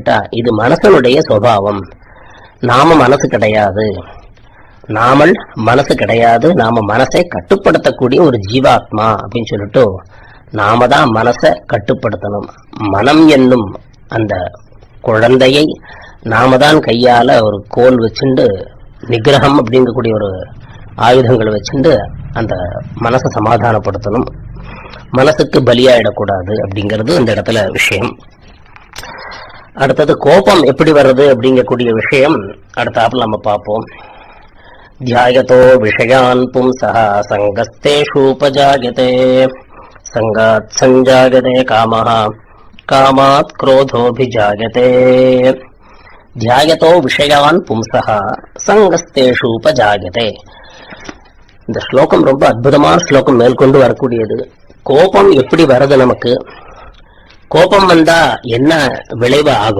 கேட்டா இது மனசனுடைய சுவாவம் நாம மனசு கிடையாது. நாமல் மனசு கிடையாது. நாம மனசை கட்டுப்படுத்தக்கூடிய ஒரு ஜீவாத்மா அப்படின்னு சொல்லிட்டு நாம தான் மனசை கட்டுப்படுத்தணும். மனம் என்னும் அந்த குழந்தையை நாம தான் கையால ஒரு கோல் வச்சுண்டு நிகிரகம் அப்படிங்கக்கூடிய ஒரு ஆயுதங்களை வச்சுண்டு அந்த மனசை சமாதானப்படுத்தணும். மனசுக்கு பலியாயிடக்கூடாது அப்படிங்கிறது இந்த இடத்துல விஷயம். அடுத்தது கோபம் எப்படி வருது அப்படிங்கக்கூடிய விஷயம் அடுத்தாப்புல நம்ம பார்ப்போம். தியாயத்தோ விஷயான் பும்சா சங்கஸ்தேஷூபஜாயதே சங்காத் சஞ்சாகதே காமஹா. காமாத் குரோதோபிஜாயதே. தியாயத்தோ விஷயான் பும்சா சங்கஸ்தேஷூபஜாயதே இந்த ஸ்லோகம் ரொம்ப அற்புதமான ஸ்லோகம் மேற்கொண்டு வரக்கூடியது. கோபம் எப்படி வருது நமக்கு? கோபம் வந்தா என்ன விளைவு ஆகும்?